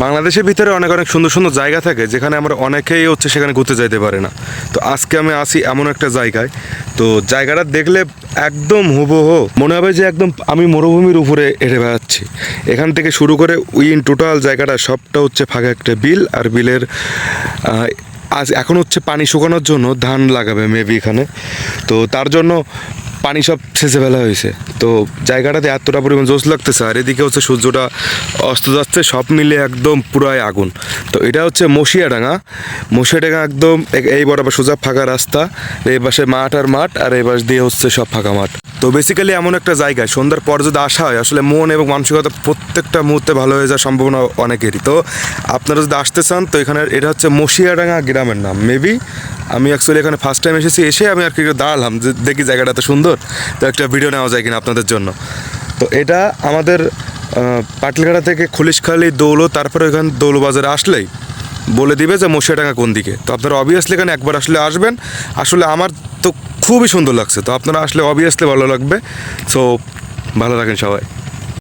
বাংলাদেশের ভিতরে অনেক অনেক সুন্দর সুন্দর জায়গা থাকে, যেখানে আমরা অনেকেই হচ্ছে সেখানে ঘুরতে যাইতে পারে না। তো আজকে আমি আসি এমন একটা জায়গায়। তো জায়গাটা দেখলে একদম হুবহু মনে হবে যে একদম আমি মরুভূমির উপরে এড়ে বেড়াচ্ছি। এখান থেকে শুরু করে উইন টোটাল জায়গাটা সবটা হচ্ছে ফাঁকা একটা বিল, আর বিলের আজ এখন হচ্ছে পানি শুকানোর জন্য ধান লাগাবে মেবি এখানে। তো তার জন্য পানি সব ছেঁচে ফেলা হয়েছে। তো জায়গাটাতে এতটা পরিমাণ জোশ লাগতেছে, আর এদিকে হচ্ছে সূর্যটা অস্ত যাচ্ছে, সব মিলে একদম পুরাই আগুন। তো এটা হচ্ছে মশিয়াডাঙ্গা। মশিয়াডাঙ্গা একদম এই বরাবর সোজা ফাঁকা রাস্তা, এই পাশে মাঠ আর মাঠ, আর এই পাশ দিয়ে হচ্ছে সব ফাঁকা মাঠ। তো বেসিক্যালি এমন একটা জায়গায়, সন্ধ্যার পর যদি আসা হয়, আসলে মন এবং মানসিকতা প্রত্যেকটা মুহূর্তে ভালো হয়ে যাওয়ার সম্ভাবনা অনেকেরই। তো আপনারা যদি আসতে চান, তো এখানে এটা হচ্ছে মশিয়াডাঙ্গা গ্রামের নাম। মেবি আমি অ্যাকচুয়ালি এখানে ফার্স্ট টাইম এসেছি, এসে আমি আর কি দাঁড়ালাম যে দেখি জায়গাটা এত সুন্দর, তো একটা ভিডিও নেওয়া যায় কিনা আপনাদের জন্য। তো এটা আমাদের পাটলঘাটা থেকে খুলিশখালি দৌলো, তারপরে ওইখানে দৌলবাজারে আসলেই বলে দিবে যে মশিয়াডাঙ্গা কোন দিকে। তো আপনারা অবভিয়াসলি এখানে একবার আসলে আসবেন। আসলে আমার তো খুবই সুন্দর লাগছে। তো আপনারা আসলে অবভিয়াসলি ভালো লাগবে। সো ভালো থাকেন সবাই।